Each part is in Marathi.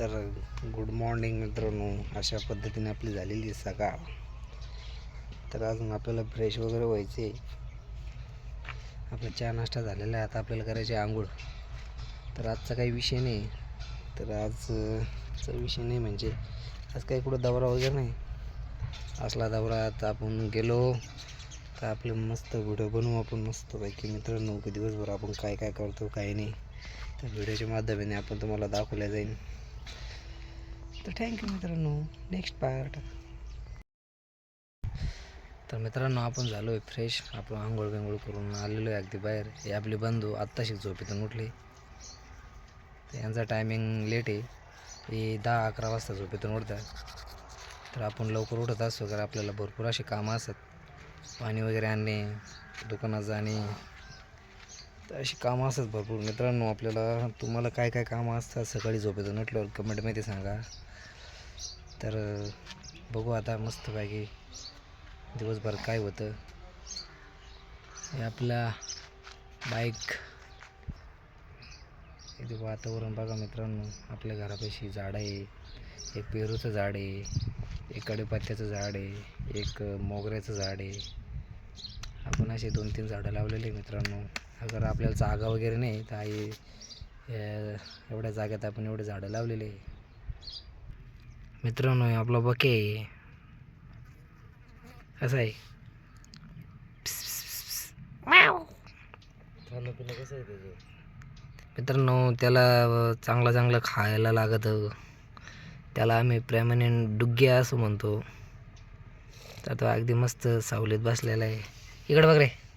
तर गुड मॉर्निंग मित्रांनो. अशा पद्धतीने आपली झालेली सकाळ. तर अजून आपल्याला फ्रेश वगैरे व्हायचे आपला चहा नाश्ता झालेला आहे. आता आपल्याला करायचे आंघोळ. तर आजचा काही विषय नाही. तर आजचा विषय नाही म्हणजे आज काही कुठं दौरा वगैरे नाही. असला दौरा आता आपण गेलो. तर आपलं मस्त व्हिडिओ बनवू आपण मस्तपैकी मित्रांनो की दिवसभर आपण काय काय करतो काय नाही. त्या व्हिडिओच्या माध्यमाने आपण तुम्हाला दाखवल्या जाईल तर थँक्यू मित्रांनो. नेक्स्ट पार्ट तर मित्रांनो आपण झालो आहे फ्रेश आपण आंघोळ बिंघोळ करून आलेलो आहे अगदी बाहेर. हे आपले बंधू आत्ताशी झोपेतून उठले. तर यांचा टायमिंग लेट आहे. हे दहा अकरा वाजता झोपेतून उठतात. तर आपण लवकर उठत असतो कारण आपल्याला भरपूर असे कामं असतात. पाणी वगैरे आणणे दुकानात जाणे तर अशी कामं असतात भरपूर. मित्रांनो आपल्याला तुम्हाला काय काय कामं असतात सकाळी झोपेतून उठल्यावर कमेंटमध्ये सांगा. तर बघू आता मस्तपैकी दिवसभर काय होतं. हे आपला बाईक इथे वातावरण बघा मित्रांनो. आपल्या घरापाशी झाड आहे. एक पेरूचं झाड आहे. एक कडीपत्त्याचं झाड आहे. एक मोगऱ्याचं झाड आहे. आपण असे दोन तीन झाडं लावलेले मित्रांनो. अगर आपल्याला जागा वगैरे नाही तर आई एवढ्या जागेत आपण एवढे झाडं लावलेले आहे. मित्रांनो हे आपला बके आहे. असं आहे. खाणं पिणं कसं आहे त्याचं? मित्रांनो त्याला चांगलं चांगलं खायला लागतं. त्याला आम्ही प्रेमाने डुग्ग्या असं म्हणतो. तर तो अगदी मस्त सावलीत बसलेला आहे. इकडे बघ रे.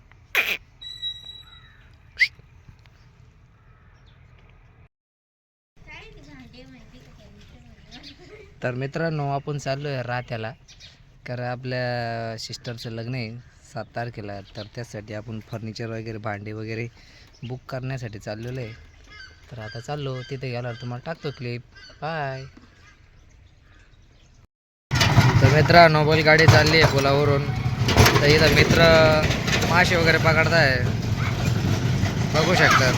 तर मित्रांनो आपण चाललो आहे रात्याला. कारण आपल्या सिस्टरचं लग्न आहे सात तारखेला. तर त्यासाठी आपण फर्निचर वगैरे भांडे वगैरे बुक करण्यासाठी चाललेलो आहे. तर आता चाललो तिथे गेल्यावर तुम्हाला टाकतो क्लिप बाय तर मित्रांनो गाडी चालली आहे पुलावरून. तर इथं मित्र मासे वगैरे पकडताय. बघू शकतात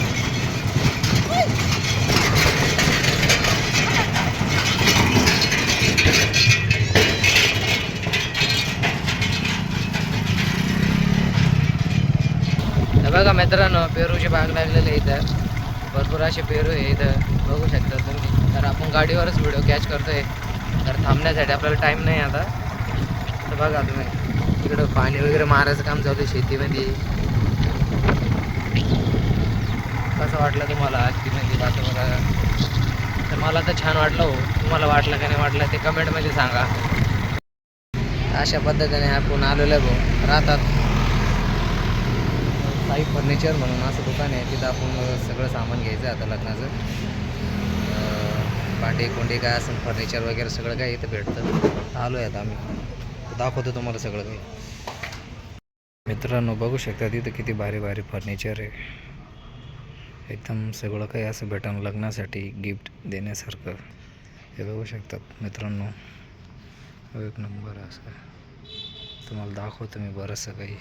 हे बघा मित्रांनो पेरूची बाग लागलेली आहे इथं. भरपूर असे पेरू आहे इथं. बघू शकता तुम्ही. तर आपण गाडीवरच व्हिडिओ कॅच करतोय. तर थांबण्यासाठी आपल्याला टाईम नाही आता. तर बघा तुम्ही. इकडं पाणी वगैरे मारायचं काम चालू आहे शेतीमध्ये. कसं वाटलं तुम्हाला आजकीमध्ये वातावरण तर मला तर छान वाटलं हो. तुम्हाला वाटलं का नाही वाटलं ते कमेंटमध्ये सांगा. अशा पद्धतीने आपण आलेलं आहे भाऊ राहतात. साई फर्निचर म्हणून असं दुकान आहे तिथं आपण सगळं सामान घ्यायचं आहे आता लग्नाचं. भांडे कोंडे काय असेल फर्निचर वगैरे सगळं काय इथं भेटतं. आलो आहे आता आम्ही. दाखवतो तुम्हाला सगळं काही. मित्रांनो बघू शकता तिथं किती भारी भारी फर्निचर आहे. एकदम सगळं काही असं भेटणं लग्नासाठी गिफ्ट देण्यासारखं. हे बघू शकतात मित्रांनो. एक नंबर असं. तुम्हाला दाखवतो मी बरंचसं काही.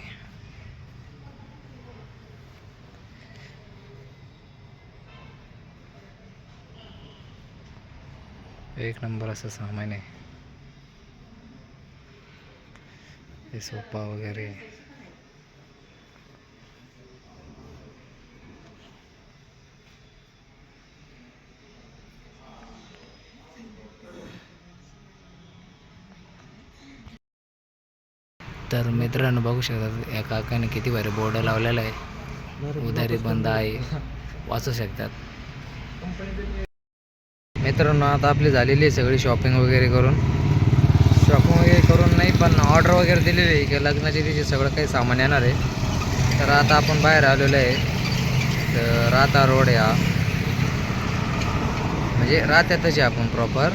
एक नंबर असं सामान आहे. हे सोफा वगैरे. तर मित्रांनो बघू शकतात या काकाने किती भारी बोर्ड लावलेला आहे. उधारी बंद आहे. वाचू शकतात. मित्रांनो आता आपली झालेली आहे सगळी शॉपिंग वगैरे करून. शॉपिंग वगैरे करून नाही पण ऑर्डर वगैरे दिलेली आहे की लग्नाच्या दिवशी सगळं काही सामान येणार आहे. तर आता आपण बाहेर आलेलो आहे. तर राता रोड आहे हा. म्हणजे रात्यातच आहे आपण प्रॉपर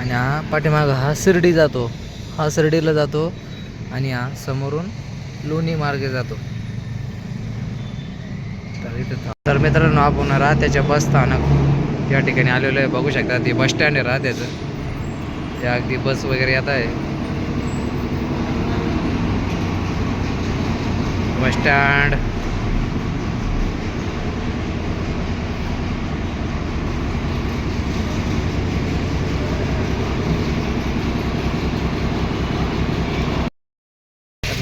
आणि हा पाठीमागं हा शिर्डी जातो. हा शिर्डीला जातो आणि हा समोरून लोणी मार्गे जातो. तर इथं तर मित्रांनो आपण राहत्याच्या बस स्थानक या ठिकाणी आलेलो आहे. बघू शकता ते बस स्टँड आहे राहत्याचं त्या अगदी बस वगैरे येत आहे. बस स्टँड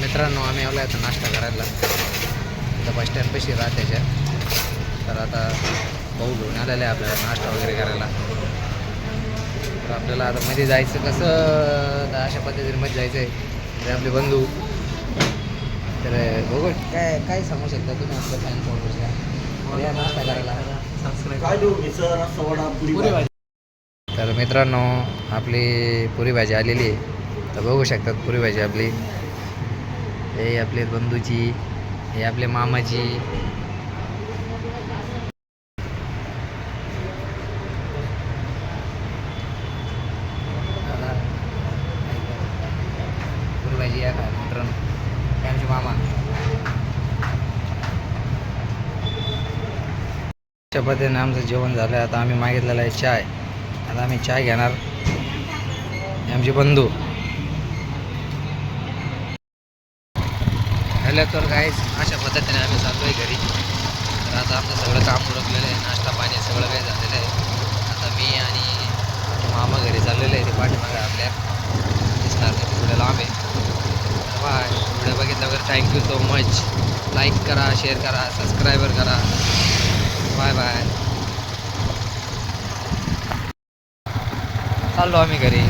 मित्रांनो आम्ही आलो आता नाश्ता करायला. बस स्टँड कशी राहत तर आता भाऊ घेऊन आलेला आहे आपल्याला नाश्ता वगैरे करायला. तर आपल्याला आता मध्ये जायचं कसं तर अशा पद्धतीने मध्ये जायचं आहे आपले बंधू तर बघू काय काय सांगू शकता तुम्ही आपल्या फॅन फॉलोअर्सला या नाश्ता करायला. तर मित्रांनो आपली पुरी भाजी आलेली आहे. तर बघू शकतात पुरी भाजी आपली. हे आपले बंधूची हे आपले मामाची पुरी भाजी या का? मित्रांनो. आमचे मामा. अशा पद्धतीने आमचं जेवण झालं आता आम्ही मागितलेला आहे चाय. आता आम्ही चाय घेणार. आमचे बंधू. हॅलो तर काहीच अशा पद्धतीने आम्ही चाललो आहे घरी. तर आता आमचं सगळं काम उरकलेलं आहे. नाश्ता पाणी सगळं काही झालेलं आहे. आता मी आणि आमचे मामा घरी चाललेलं आहे ते पाठीमागे आपल्या दिसणार नाही ते थोडं लांब आहे तर बाय व्हिडिओ बघितल्यावर thank you so much like करा शेअर करा सबस्क्रायबर करा. बाय बाय चाललो आम्ही घरी.